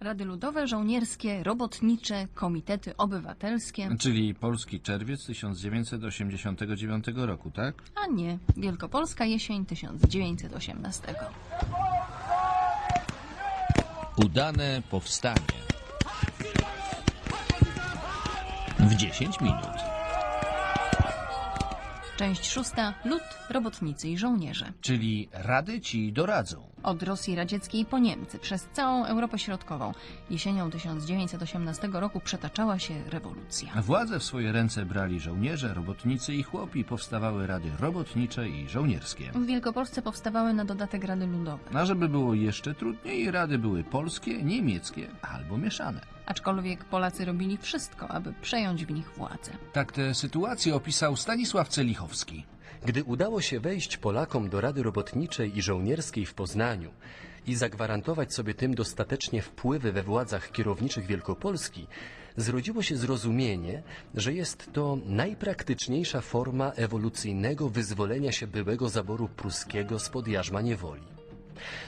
Rady Ludowe, Żołnierskie, Robotnicze, Komitety Obywatelskie, Czyli polski czerwiec 1989 roku, tak? a nie Wielkopolska jesień 1918. Udane powstanie. W 10 minut. Część szósta. Lud, robotnicy i żołnierze. Czyli rady ci doradzą. Od Rosji Radzieckiej po Niemcy, przez całą Europę Środkową. Jesienią 1918 roku przetaczała się rewolucja. Władzę w swoje ręce brali żołnierze, robotnicy i chłopi. Powstawały rady robotnicze i żołnierskie. W Wielkopolsce powstawały na dodatek Rady Ludowe. A żeby było jeszcze trudniej, rady były polskie, niemieckie albo mieszane. Aczkolwiek Polacy robili wszystko, aby przejąć w nich władzę. Tak tę sytuację opisał Stanisław Celichowski. Gdy udało się wejść Polakom do Rady Robotniczej i Żołnierskiej w Poznaniu i zagwarantować sobie tym dostatecznie wpływy we władzach kierowniczych Wielkopolski, zrodziło się zrozumienie, że jest to najpraktyczniejsza forma ewolucyjnego wyzwolenia się byłego zaboru pruskiego spod jarzma niewoli.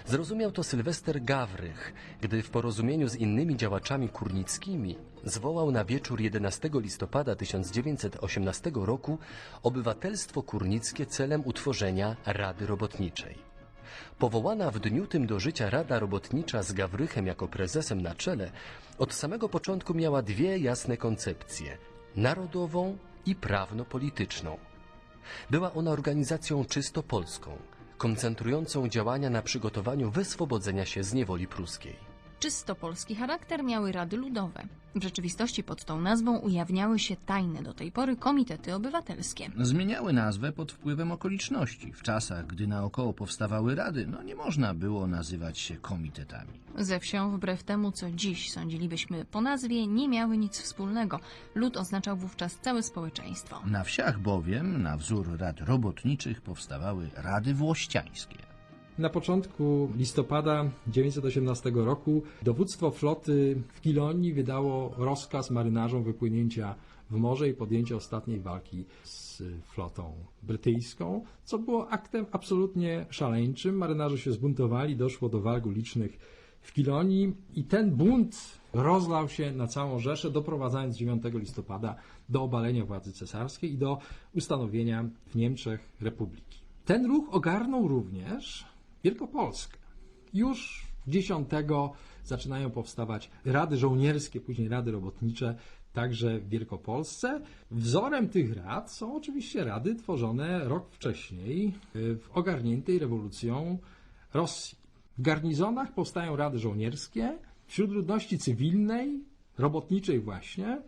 Zrozumiał to Sylwester Gawrych, gdy w porozumieniu z innymi działaczami kurnickimi zwołał na wieczór 11 listopada 1918 roku obywatelstwo kurnickie celem utworzenia Rady Robotniczej. Powołana w dniu tym do życia Rada Robotnicza z Gawrychem jako prezesem na czele, od samego początku miała dwie jasne koncepcje narodową i prawno-polityczną. Była ona organizacją czysto polską, koncentrującą działania na przygotowaniu wyswobodzenia się z niewoli pruskiej. Czysto polski charakter miały Rady Ludowe. W rzeczywistości pod tą nazwą ujawniały się tajne do tej pory komitety obywatelskie. Zmieniały nazwę pod wpływem okoliczności. W czasach, gdy naokoło powstawały rady, no nie można było nazywać się komitetami. Ze wsią, wbrew temu, co dziś sądzilibyśmy po nazwie, nie miały nic wspólnego. Lud oznaczał wówczas całe społeczeństwo. Na wsiach bowiem, na wzór rad robotniczych, powstawały rady włościańskie. Na początku listopada 1918 roku dowództwo floty w Kilonii wydało rozkaz marynarzom wypłynięcia w morze i podjęcia ostatniej walki z flotą brytyjską, co było aktem absolutnie szaleńczym. Marynarze się zbuntowali, doszło do walk ulicznych w Kilonii i ten bunt rozlał się na całą Rzeszę, doprowadzając 9 listopada do obalenia władzy cesarskiej i do ustanowienia w Niemczech republiki. Ten ruch ogarnął również Wielkopolskę. Już 10 zaczynają powstawać rady żołnierskie, później rady robotnicze, także w Wielkopolsce. Wzorem tych rad są oczywiście rady tworzone rok wcześniej y, w ogarniętej rewolucją Rosji. W garnizonach powstają rady żołnierskie, wśród ludności cywilnej, robotniczej właśnie,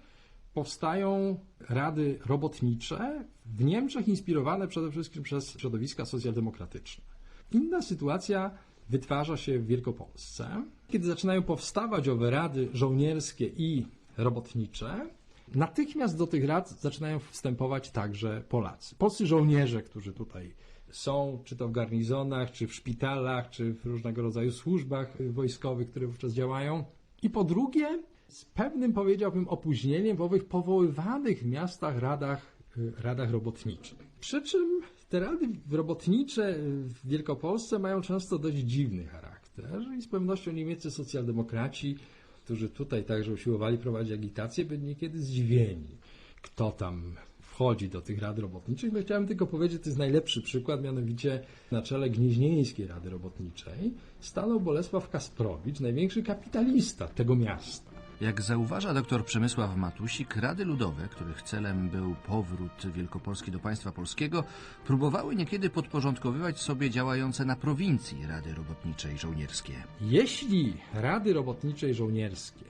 powstają rady robotnicze, w Niemczech inspirowane przede wszystkim przez środowiska socjaldemokratyczne. Inna sytuacja wytwarza się w Wielkopolsce. Kiedy zaczynają powstawać owe rady żołnierskie i robotnicze, natychmiast do tych rad zaczynają wstępować także Polacy. Polscy żołnierze, którzy tutaj są, czy to w garnizonach, czy w szpitalach, czy w różnego rodzaju służbach wojskowych, które wówczas działają. I po drugie, z pewnym, powiedziałbym, opóźnieniem w owych powoływanych miastach radach, y, radach robotniczych. Przy czym te rady robotnicze w Wielkopolsce mają często dość dziwny charakter i z pewnością niemieccy socjaldemokraci, którzy tutaj także usiłowali prowadzić agitację, byli niekiedy zdziwieni, kto tam wchodzi do tych rad robotniczych. No chciałem tylko powiedzieć, to jest najlepszy przykład, mianowicie na czele Gnieźnieńskiej Rady Robotniczej stanął Bolesław Kasprowicz, największy kapitalista tego miasta. Jak zauważa dr Przemysław Matusik, Rady Ludowe, których celem był powrót Wielkopolski do państwa polskiego, próbowały niekiedy podporządkowywać sobie działające na prowincji Rady Robotnicze i Żołnierskie. Jeśli Rady Robotnicze i Żołnierskie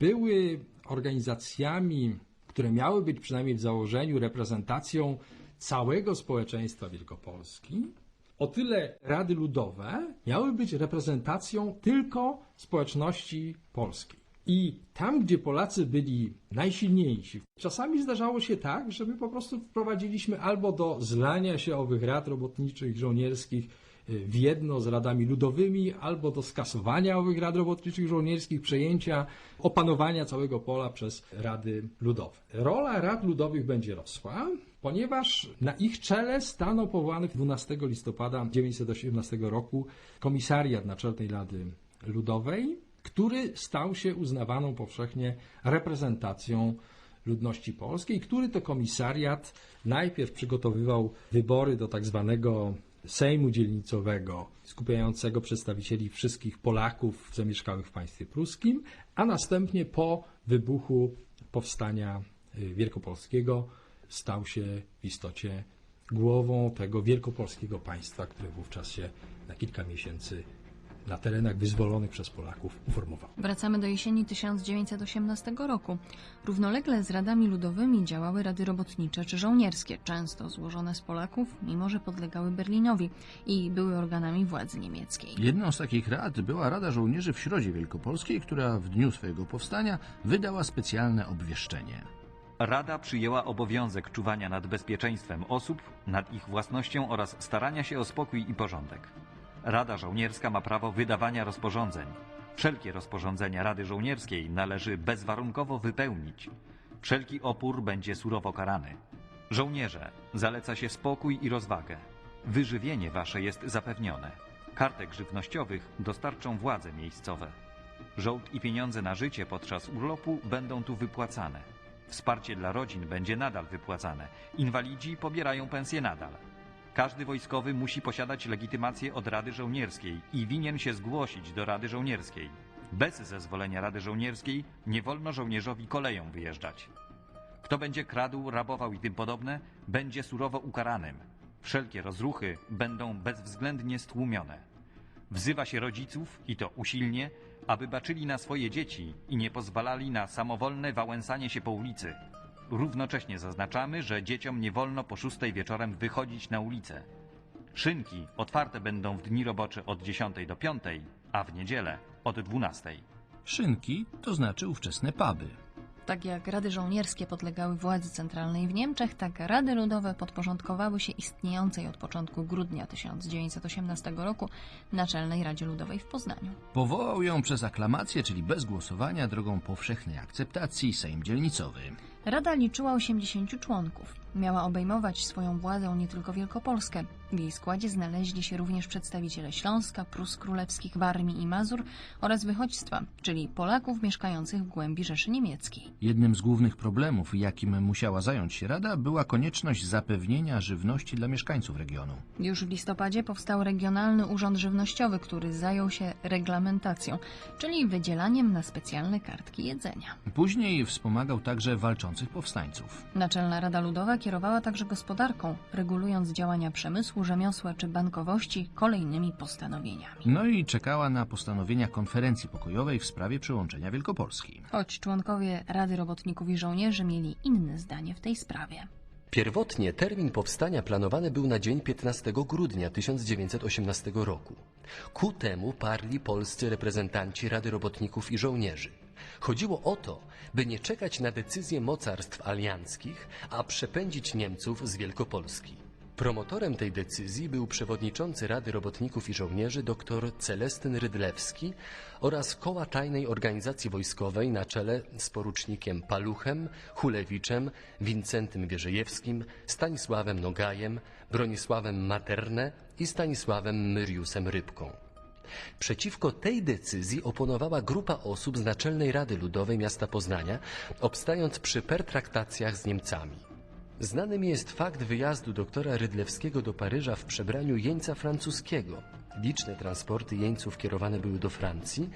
były organizacjami, które miały być przynajmniej w założeniu reprezentacją całego społeczeństwa Wielkopolski, o tyle Rady Ludowe miały być reprezentacją tylko społeczności polskiej. I tam, gdzie Polacy byli najsilniejsi, czasami zdarzało się tak, że my po prostu wprowadziliśmy albo do zlania się owych rad robotniczych, żołnierskich y, w jedno z radami ludowymi, albo do skasowania owych rad robotniczych, żołnierskich, przejęcia, opanowania całego pola przez rady ludowe. Rola rad ludowych będzie rosła, ponieważ na ich czele stanął powołany 12 listopada 1918 roku komisariat Naczelnej Rady Ludowej, który stał się uznawaną powszechnie reprezentacją ludności polskiej, który to komisariat najpierw przygotowywał wybory do tak zwanego Sejmu Dzielnicowego, skupiającego przedstawicieli wszystkich Polaków zamieszkałych w państwie pruskim, a następnie po wybuchu powstania y, wielkopolskiego stał się w istocie głową tego wielkopolskiego państwa, które wówczas się na kilka miesięcy na terenach wyzwolonych przez Polaków uformowało. Wracamy do jesieni 1918 roku. Równolegle z radami ludowymi działały rady robotnicze czy żołnierskie, często złożone z Polaków, mimo że podlegały Berlinowi i były organami władzy niemieckiej. Jedną z takich rad była Rada Żołnierzy w Środzie Wielkopolskiej, która w dniu swojego powstania wydała specjalne obwieszczenie. Rada przyjęła obowiązek czuwania nad bezpieczeństwem osób, nad ich własnością oraz starania się o spokój i porządek. Rada Żołnierska ma prawo wydawania rozporządzeń. Wszelkie rozporządzenia Rady Żołnierskiej należy bezwarunkowo wypełnić. Wszelki opór będzie surowo karany. Żołnierze, zaleca się spokój i rozwagę. Wyżywienie wasze jest zapewnione. Kartek żywnościowych dostarczą władze miejscowe. Żołd i pieniądze na życie podczas urlopu będą tu wypłacane. Wsparcie dla rodzin będzie nadal wypłacane. Inwalidzi pobierają pensje nadal. Każdy wojskowy musi posiadać legitymację od Rady Żołnierskiej i winien się zgłosić do Rady Żołnierskiej. Bez zezwolenia Rady Żołnierskiej nie wolno żołnierzowi koleją wyjeżdżać. Kto będzie kradł, rabował i tym podobne, będzie surowo ukaranym. Wszelkie rozruchy będą bezwzględnie stłumione. Wzywa się rodziców, i to usilnie, aby baczyli na swoje dzieci i nie pozwalali na samowolne wałęsanie się po ulicy. Równocześnie zaznaczamy, że dzieciom nie wolno po szóstej wieczorem wychodzić na ulicę. Szynki otwarte będą w dni robocze od 10 do 5, a w niedzielę od 12. Szynki to znaczy ówczesne puby. Tak jak rady żołnierskie podlegały władzy centralnej w Niemczech, tak rady ludowe podporządkowały się istniejącej od początku grudnia 1918 roku Naczelnej Radzie Ludowej w Poznaniu. Powołał ją przez aklamację, czyli bez głosowania, drogą powszechnej akceptacji Sejm Dzielnicowy. Rada liczyła 80 członków. Miała obejmować swoją władzą nie tylko Wielkopolskę. W jej składzie znaleźli się również przedstawiciele Śląska, Prus Królewskich, Warmii i Mazur oraz wychodźstwa, czyli Polaków mieszkających w głębi Rzeszy Niemieckiej. Jednym z głównych problemów, jakim musiała zająć się Rada, była konieczność zapewnienia żywności dla mieszkańców regionu. Już w listopadzie powstał Regionalny Urząd Żywnościowy, który zajął się reglamentacją, czyli wydzielaniem na specjalne kartki jedzenia. Później wspomagał także walczących powstańców. Naczelna Rada Ludowa kierowała także gospodarką, regulując działania przemysłu, rzemiosła czy bankowości kolejnymi postanowieniami. No i czekała na postanowienia konferencji pokojowej w sprawie przyłączenia Wielkopolski. Choć członkowie Rady Robotników i Żołnierzy mieli inne zdanie w tej sprawie. Pierwotnie termin powstania planowany był na dzień 15 grudnia 1918 roku. Ku temu parli polscy reprezentanci Rady Robotników i Żołnierzy. Chodziło o to, by nie czekać na decyzje mocarstw alianckich, a przepędzić Niemców z Wielkopolski. Promotorem tej decyzji był przewodniczący Rady Robotników i Żołnierzy dr Celestyn Rydlewski oraz koła tajnej organizacji wojskowej na czele z porucznikiem Paluchem, Hulewiczem, Wincentym Wierzejewskim, Stanisławem Nogajem, Bronisławem Materne i Stanisławem Myriusem Rybką. Przeciwko tej decyzji oponowała grupa osób z Naczelnej Rady Ludowej Miasta Poznania, obstając przy pertraktacjach z Niemcami. Znanym jest fakt wyjazdu doktora Rydlewskiego do Paryża w przebraniu jeńca francuskiego. Liczne transporty jeńców kierowane były do Francji,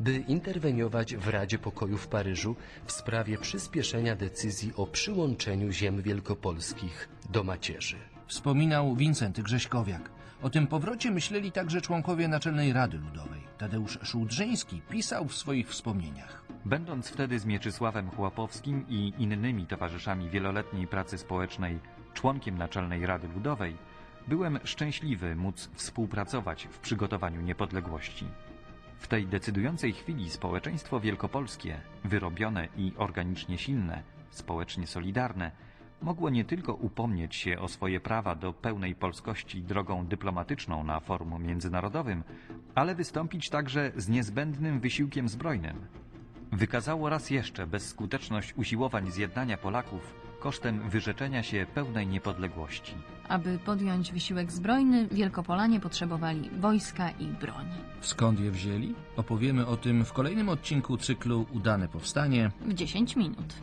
by interweniować w Radzie Pokoju w Paryżu w sprawie przyspieszenia decyzji o przyłączeniu ziem wielkopolskich do macierzy. Wspominał Wincenty Grześkowiak. O tym powrocie myśleli także członkowie Naczelnej Rady Ludowej. Tadeusz Szułdrzyński pisał w swoich wspomnieniach. Będąc wtedy z Mieczysławem Chłopowskim i innymi towarzyszami wieloletniej pracy społecznej, członkiem Naczelnej Rady Ludowej, byłem szczęśliwy móc współpracować w przygotowaniu niepodległości. W tej decydującej chwili społeczeństwo wielkopolskie, wyrobione i organicznie silne, społecznie solidarne, mogło nie tylko upomnieć się o swoje prawa do pełnej polskości drogą dyplomatyczną na forum międzynarodowym, ale wystąpić także z niezbędnym wysiłkiem zbrojnym. Wykazało raz jeszcze bezskuteczność usiłowań zjednania Polaków kosztem wyrzeczenia się pełnej niepodległości. Aby podjąć wysiłek zbrojny, Wielkopolanie potrzebowali wojska i broni. Skąd je wzięli? Opowiemy o tym w kolejnym odcinku cyklu Udane Powstanie W 10 minut.